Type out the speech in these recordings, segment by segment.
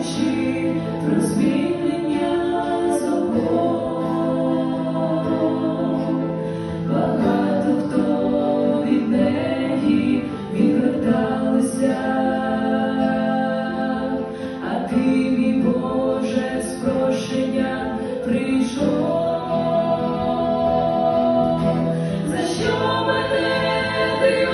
Ключі розвільнення собою, багато від неї відверталися, а ти, Боже, спрошення прийшов. За що мене ти,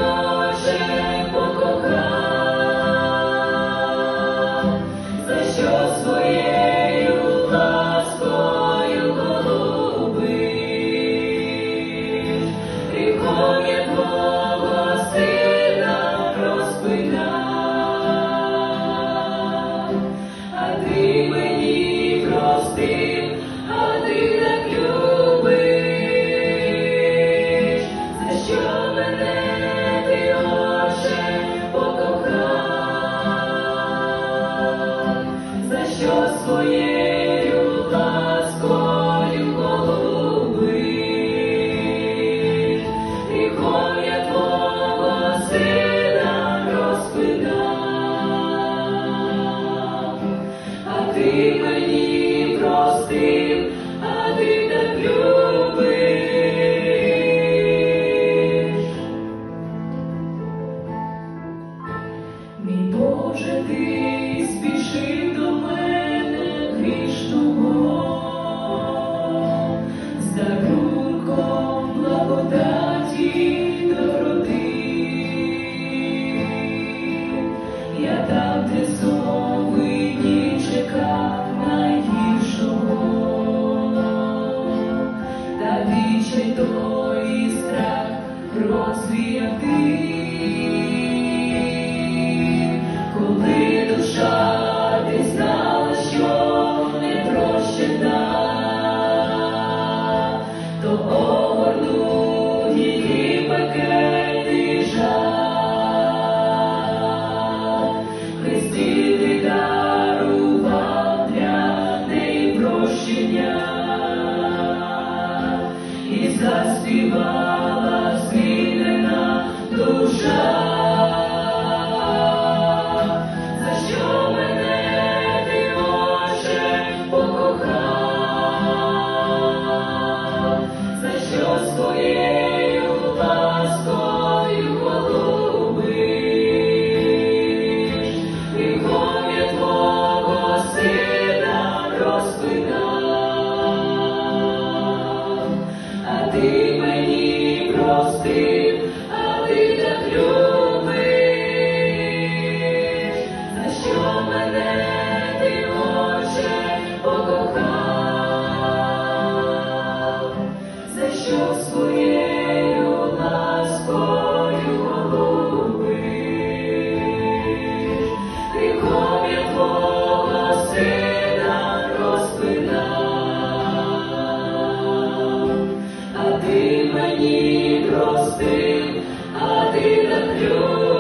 ти мені простив, розвіяв ти. Коли душа пізнала, що не то огорнув її пекельний жах. Христі дарував прощення і заспівала ти мені простив, а ти любиш, за що мене ти, Отче, покохав, за що своєю ласкою голубиш, гріхом я твого сина розпинав, а ти мені простив, а ти так любиш.